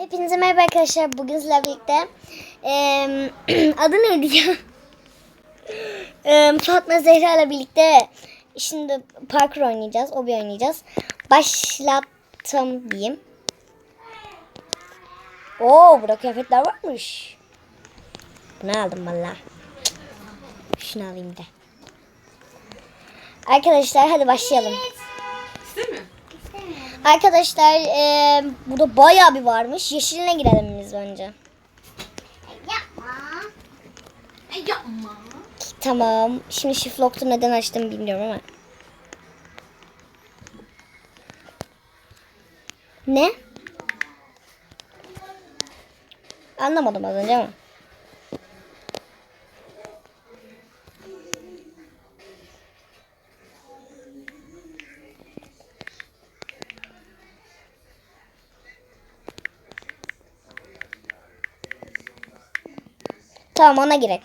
Hepinize merhaba arkadaşlar. Bugün sizlerle birlikte eee, adı neydi ya? Eee, Fatma Zehra ile birlikte şimdi parkur oynayacağız. Obi oynayacağız. Başlattım diyeyim. Oo burada kıyafetler varmış. Bunu aldım valla. Şunu alayım da. Arkadaşlar hadi başlayalım. Arkadaşlar eee burada bayağı bir varmış. Yeşiline girelim biz önce. Yapma. E, yapma. Tamam. Şimdi shift lock'tu neden açtım bilmiyorum ama. Ne? Anlamadım az önce ama. Tamam ona girek.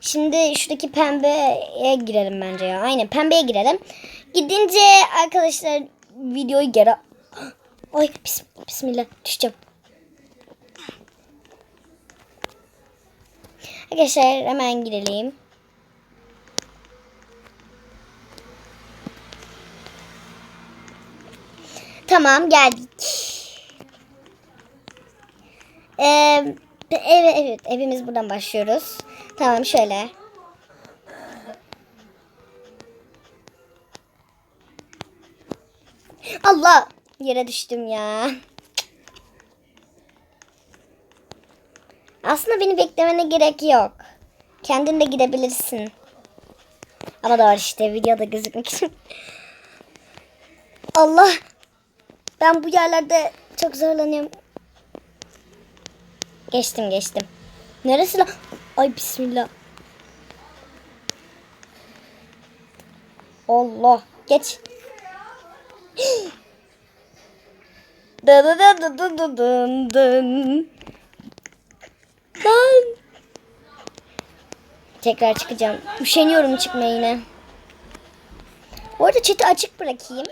Şimdi şuradaki pembeye girelim bence ya. Aynen pembeye girelim. Gidince arkadaşlar videoyu geri... Ay bis, bismillah düşeceğim. Arkadaşlar hemen girelim. Tamam geldik. Ee, evet, evet evimiz buradan başlıyoruz. Tamam şöyle. Allah yere düştüm ya. Aslında beni beklemene gerek yok. Kendin de gidebilirsin. Ama doğru işte videoda gözükmek için. Allah. Ben bu yerlerde çok zorlanıyorum. Geçtim geçtim. Neresi lan? Ay bismillah. Allah. Geç. Dı dı dı dı dı dı dın dın. Lan. Tekrar çıkacağım. Üşeniyorum çıkmaya yine. Bu arada chat'i açık bırakayım.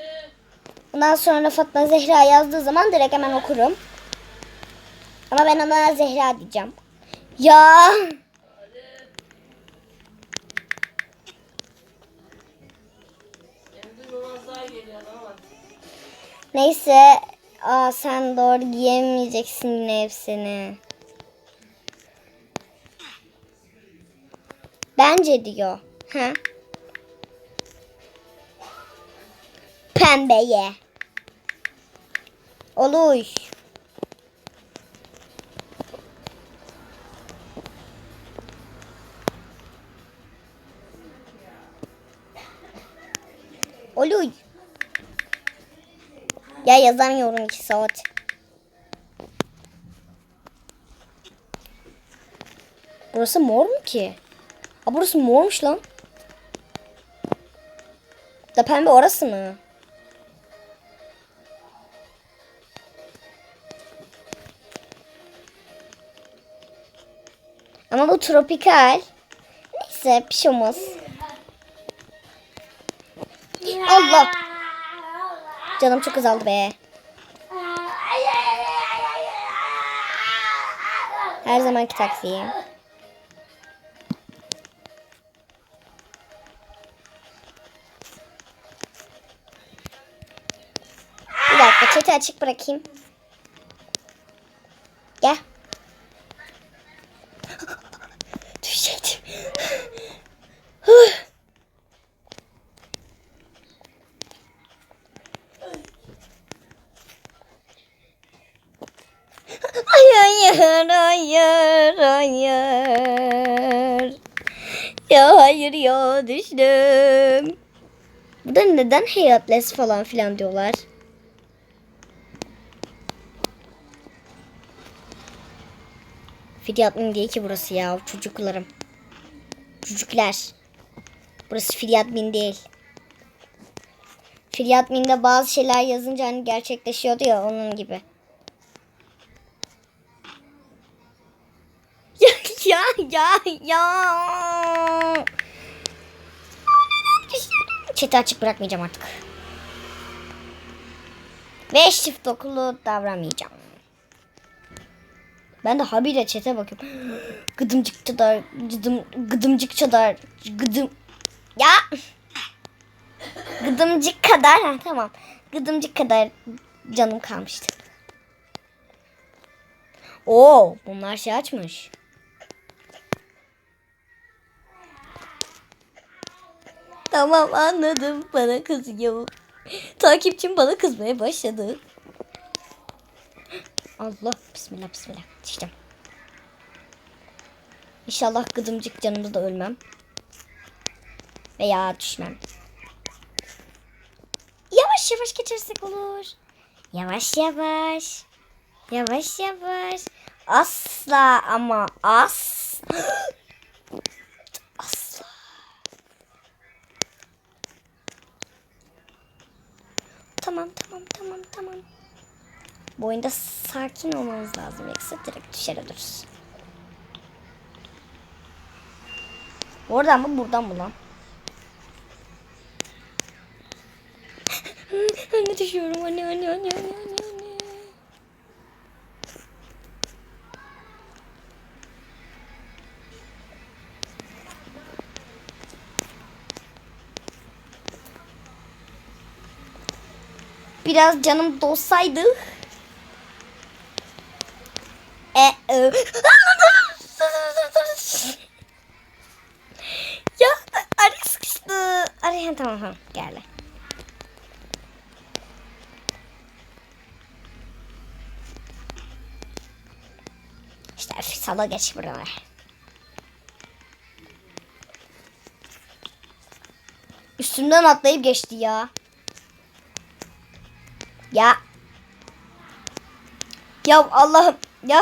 Ondan sonra Fatma Zehra yazdığı zaman direkt hemen okurum. Ama ben ona Zehra diyeceğim. Ya. Neyse. Aa, sen doğru giyemeyeceksin yine hepsini. Bence diyor. Ha? Pembeye. Olur. Olur. Ya yazamıyorum iki saat. Burası mor mu ki? Aa, burası mormuş lan. Da pembe orası mı? Ama bu tropikal. Neyse bir şey. Allah. Canım çok azaldı be. Her zamanki taksi. Bir dakika chat'i açık bırakayım. Gel. Düşecektim. Hayır, hayır, hayır. Ya hayır ya düştüm. Burada neden helpless falan filan diyorlar? Fidyatmin değil ki burası ya çocuklarım. Çocuklar. Burası Fidyatmin değil. Fidyatmin'de bazı şeyler yazınca hani gerçekleşiyordu ya onun gibi. ya. Chat'i açık bırakmayacağım artık. Ve çift okulu davranmayacağım. Ben de habire çete bakıyorum. Gıdımcık kadar, gıdım, gıdımcık kadar, gıdım... Ya! Gıdımcık kadar, ha, tamam. Gıdımcık kadar canım kalmıştı. Oo, bunlar şey açmış. Tamam anladım. Bana kızıyor. Takipçim bana kızmaya başladı. Allah bismillah bismillah. Düştüm. İnşallah gıdımcık canımda da ölmem. Veya düşmem. Yavaş yavaş geçersek olur. Yavaş yavaş. Yavaş yavaş. Asla ama as. Tamam tamam tamam tamam. Bu oyunda sakin olmamız lazım. Yoksa direkt düşer oluruz. Oradan mı buradan mı lan? anne düşüyorum anne anne anne anne anne Biraz canım dolsaydı. E, e. ya araya sıkıştı. Araya tamam tamam geldi. İşte sala geç buralar. Üstümden atlayıp geçti ya. Ya. Ya Allah'ım. Ya.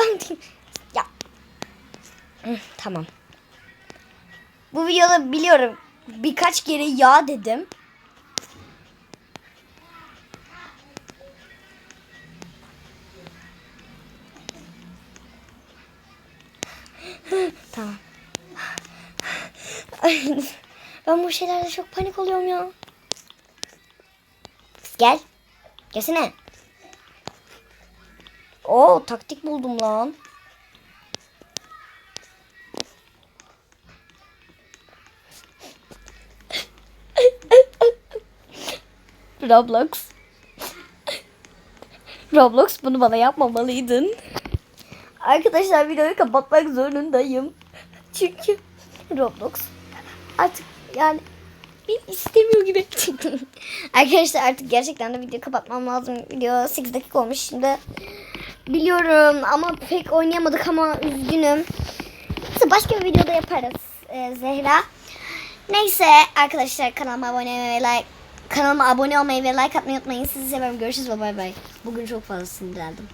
Ya. Tamam. Bu videoda biliyorum birkaç kere ya dedim. Tamam. Ben bu şeylerde çok panik oluyorum ya. Gel. Gelsene. Oo taktik buldum lan. Roblox. Roblox bunu bana yapmamalıydın. Arkadaşlar videoyu kapatmak zorundayım. Çünkü Roblox artık yani beni istemiyor gibi. Arkadaşlar artık gerçekten de video kapatmam lazım. Video 8 dakika olmuş şimdi. Biliyorum ama pek oynayamadık ama üzgünüm. Neyse başka bir videoda yaparız ee, Zehra. Neyse arkadaşlar kanalıma abone olmayı like kanalıma abone olmayı ve like atmayı unutmayın. Sizi seviyorum. Görüşürüz bay bay. Bugün çok fazla sinirlendim.